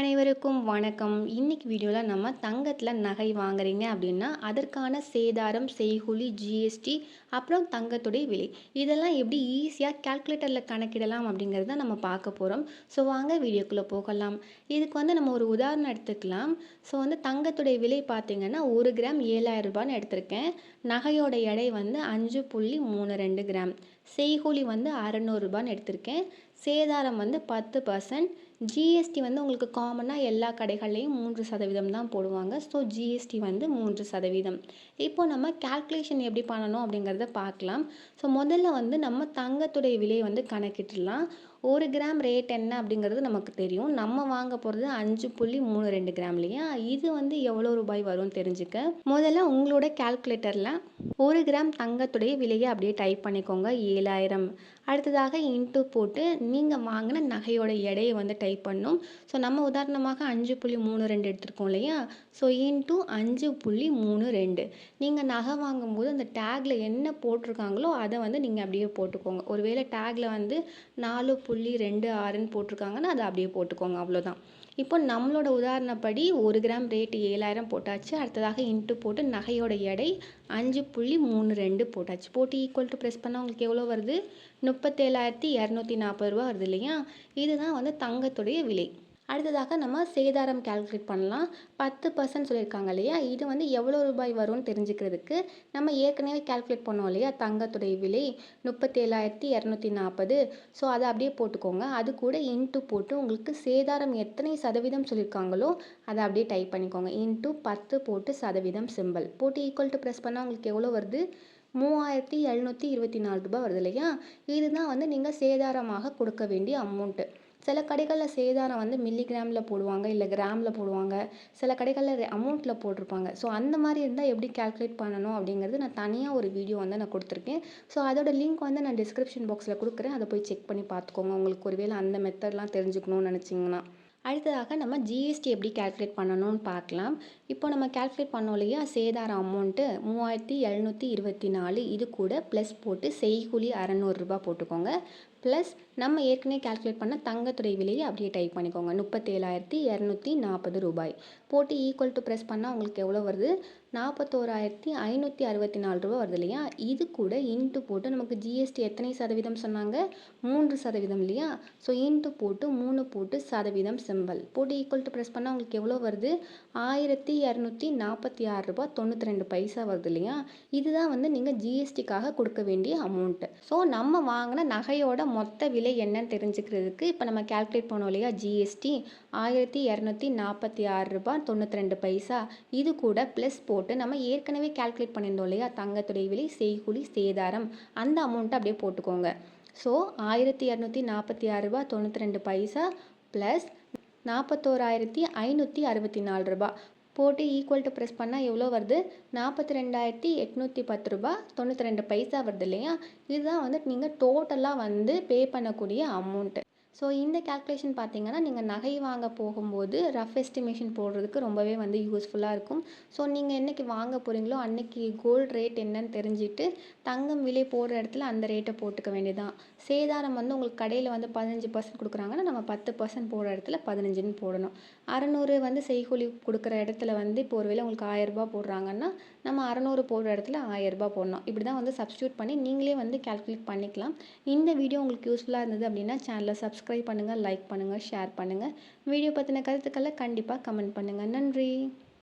அனைவருக்கும் வணக்கம். இன்னைக்கு வீடியோவில் நம்ம தங்கத்தில் நகை வாங்குறீங்க அப்படின்னா அதற்கான சேதாரம் செய்கூலி ஜிஎஸ்டி அப்புறம் தங்கத்துடைய விலை. இதெல்லாம் எப்படி ஈஸியாக கால்குலேட்டரில் கணக்கிடலாம் அப்படிங்கிறத நம்ம பார்க்க போகிறோம் ஸோ வாங்க வீடியோக்குள்ளே போகலாம். இதுக்கு வந்து நம்ம ஒரு உதாரணம் எடுத்துக்கலாம். ஸோ வந்து தங்கத்துடைய விலை பார்த்திங்கன்னா ஒரு கிராம் ஏழாயிரம் ரூபான்னு எடுத்திருக்கேன். நகையோட எடை வந்து அஞ்சு புள்ளி மூணு ரெண்டு கிராம் செய்கூலி வந்து அறநூறுபான்னு எடுத்திருக்கேன். சேதாரம் வந்து பத்து பர்சன்ட் ஜிஎஸ்டி வந்து உங்களுக்கு காமனாக எல்லா கடைகள்லேயும் மூன்று சதவீதம் தான் போடுவாங்க. ஸோ ஜிஎஸ்டி வந்து மூன்று சதவீதம். இப்போ நம்ம கால்குலேஷன் எப்படி பண்ணணும் அப்படிங்கிறத பார்க்கலாம். ஸோ முதல்ல வந்து நம்ம தங்கத்துடைய விலையை வந்து கணக்கிட்டுடலாம். ஒரு கிராம் ரேட் என்ன அப்படிங்கிறது நமக்கு தெரியும். நம்ம வாங்க போகிறது அஞ்சு புள்ளி மூணு ரெண்டு கிராம் இல்லையா? இது வந்து எவ்வளோ ரூபாய் வரும்னு தெரிஞ்சுக்க. முதல்ல உங்களோட கால்குலேட்டரில் ஒரு கிராம் தங்கத்துடைய விலையை அப்படியே டைப் பண்ணிக்கோங்க. ஏழாயிரம். அடுத்ததாக இன்ட்டு போட்டு நீங்கள் வாங்கின நகையோட எடையை வந்து டைப் பண்ணும். ஸோ நம்ம உதாரணமாக அஞ்சு புள்ளி மூணு ரெண்டு எடுத்திருக்கோம் இல்லையா? ஸோ இன்ட்டு அஞ்சு புள்ளி மூணு ரெண்டு. நீங்கள் நகை வாங்கும்போது அந்த டேக்கில் என்ன போட்டிருக்காங்களோ அதை வந்து நீங்கள் அப்படியே போட்டுக்கோங்க. ஒருவேளை டேக்கில் வந்து நாலு புள்ளி ரெண்டு ஆறுன்னு போட்டிருக்காங்கன்னா அதை அப்படியே போட்டுக்கோங்க அவ்வளோதான். இப்போ நம்மளோட உதாரணப்படி ஒரு கிராம் ரேட்டு ஏழாயிரம் போட்டாச்சு அடுத்ததாக இன்ட்டு போட்டு நகையோட எடை அஞ்சு புள்ளி மூணு ரெண்டு போட்டாச்சு. போட்டு ஈக்குவல் டு ப்ரெஸ் பண்ணால் உங்களுக்கு எவ்வளோ வருது? முப்பத்தேழாயிரத்தி இரநூத்தி நாற்பது ரூபா வருது இல்லையா? இதுதான் வந்து தங்கத்துடைய விலை. அடுத்ததாக நம்ம சேதாரம் கால்குலேட் பண்ணலாம். பத்து பர்சன்ட் சொல்லியிருக்காங்க இல்லையா? இது வந்து எவ்வளோ ரூபாய் வரும்னு தெரிஞ்சுக்கிறதுக்கு நம்ம ஏற்கனவே கால்குலேட் பண்ணோம் இல்லையா? தங்கத்துடைய விலை முப்பத்தேழாயிரத்தி இரநூத்தி நாற்பது. ஸோ அதை அப்படியே போட்டுக்கோங்க. அது கூட இன்ட்டு போட்டு உங்களுக்கு சேதாரம் எத்தனை சதவீதம் சொல்லியிருக்காங்களோ அதை அப்படியே டைப் பண்ணிக்கோங்க. இன்ட்டு பத்து போட்டு சதவீதம் சிம்பிள் போட்டு ஈக்குவல் டு ப்ரெஸ் பண்ணால் உங்களுக்கு எவ்வளோ வருது? மூவாயிரத்தி எழுநூற்றி இருபத்தி நாலு ரூபாய் வருது இல்லையா? இதுதான் வந்து நீங்கள் சேதாரமாக கொடுக்க வேண்டிய அமௌண்ட்டு சில கடைகளில் சேதாரம் வந்து மில்லிகிராமில் போடுவாங்க இல்லை கிராமில் போடுவாங்க. சில கடைகளில் அமௌண்ட்டில் போட்டிருப்பாங்க. ஸோ அந்த மாதிரி இருந்தால் எப்படி கால்குலேட் பண்ணணும் அப்படிங்கிறது நான் தனியாக ஒரு வீடியோ வந்து நான் கொடுத்துருக்கேன். ஸோ அதோட லிங்க் வந்து நான் டிஸ்கிரிப்ஷன் பாக்ஸில் கொடுக்குறேன். அதை போய் செக் பண்ணி பார்த்துக்கோங்க. உங்களுக்கு ஒருவேளை அந்த மெத்தட்லாம் தெரிஞ்சுக்கணும்னு நினச்சிங்கன்னா. அடுத்ததாக நம்ம ஜிஎஸ்டி எப்படி கால்குலேட் பண்ணணும்னு பார்க்கலாம். இப்போ நம்ம கால்குலேட் பண்ணோம் இல்லையா? சேதார அமௌண்ட்டு மூவாயிரத்தி எழுநூற்றி இருபத்தி நாலு. இது கூட ப்ளஸ் போட்டு செய்கூலி அறநூறுரூபா போட்டுக்கோங்க. ப்ளஸ் நம்ம ஏற்கனவே கால்குலேட் பண்ண தங்கத்துடைய விலையை அப்படியே டைப் பண்ணிக்கோங்க. முப்பத்தேழாயிரத்தி இரநூத்தி நாற்பது ரூபாய். போட்டு ஈக்குவல் டு ப்ரெஸ் பண்ணால் உங்களுக்கு எவ்வளோ வருது? நாற்பத்தோராயிரத்தி ஐநூற்றி அறுபத்தி நாலு ரூபா வருது இல்லையா? இது கூட இன்ட்டு போட்டு நமக்கு ஜிஎஸ்டி எத்தனை சதவீதம் சொன்னாங்க? மூன்று சதவீதம் இல்லையா? ஸோ இன்ட்டு போட்டு மூணு போட்டு சதவீதம் சிம்பல் போட்டு ஈக்குவல் டு ப்ரெஸ் பண்ணால் உங்களுக்கு எவ்வளோ வருது? ஆயிரத்தி இரநூத்தி நாற்பத்தி ஆறு ரூபா தொண்ணூற்றி ரெண்டு பைசா வருது இல்லையா? இதுதான் வந்து நீங்கள் ஜிஎஸ்டிக்காக கொடுக்க வேண்டிய அமௌண்ட்டு ஸோ நம்ம வாங்கின நகையோட மொத்த விலை என்னன்னு தெரிஞ்சுக்கிறதுக்கு இப்போ நம்ம கால்குலேட் பண்ணோம் இல்லையா ஜிஎஸ்டி ஆயிரத்தி இரநூத்தி நாற்பத்தி ஆறு ரூபா தொண்ணூற்றி ரெண்டு பைசா. இது கூட ப்ளஸ் போட்டு நம்ம ஏற்கனவே கால்குலேட் பண்ணியிருந்தோம் இல்லையா தங்கத்துடைய விலை செய்கூலி சேதாரம் அந்த அமௌண்ட்டை அப்படியே போட்டுக்கோங்க. ஸோ ஆயிரத்தி இரநூத்தி நாற்பத்தி ஆறு ரூபா தொண்ணூற்றி ரெண்டு பைசா ப்ளஸ் நாற்பத்தோராயிரத்தி ஐநூற்றி அறுபத்தி நாலு ரூபா போட்டு ஈக்குவல் டு ப்ரெஸ் பண்ணால் எவ்வளோ வருது? நாற்பத்தி ரெண்டாயிரத்தி எட்நூற்றி பத்து ரூபா. தொண்ணூற்றி ரெண்டு பைசா வருது இல்லையா? இதுதான் வந்து நீங்கள் டோட்டலாக வந்து பே பண்ணக்கூடிய அமௌண்ட்டு ஸோ இந்த கால்குலேஷன் பார்த்தீங்கன்னா நீங்கள் நகை வாங்க போகும்போது ரஃப் எஸ்டிமேஷன் போடுறதுக்கு ரொம்பவே வந்து யூஸ்ஃபுல்லாக இருக்கும். ஸோ நீங்கள் என்றைக்கு வாங்க போகிறீங்களோ அன்னைக்கு கோல்டு ரேட் என்னன்னு தெரிஞ்சுட்டு தங்கம் விலை போடுற இடத்துல அந்த ரேட்டை போட்டுக்க வேண்டியதான் சேதாரம் வந்து உங்களுக்கு கடையில் வந்து பதினஞ்சு பர்சன்ட் கொடுக்குறாங்கன்னா நம்ம பத்து பர்சன்ட் போடுற இடத்துல பதினஞ்சுன்னு போடணும். அறநூறு வந்து செய்கூலி கொடுக்குற இடத்துல வந்து இப்போ ஒருவேளை உங்களுக்கு ஆயிரரூபா போடுறாங்கன்னா நம்ம அறநூறு போடுற இடத்துல ஆயரரூபா போடணும். இப்படி தான் வந்து சப்ஸ்டியூட் பண்ணி நீங்களே வந்து கால்குலேட் பண்ணிக்கலாம். இந்த வீடியோ உங்களுக்கு யூஸ்ஃபுல்லாக இருந்தது அப்படின்னா சேனலை சப்ஸ்கிரைப் பண்ணுங்கள் லைக் பண்ணுங்கள் ஷேர் பண்ணுங்கள் வீடியோ பற்றின கருத்துக்களை கண்டிப்பாக கமெண்ட் பண்ணுங்கள் நன்றி.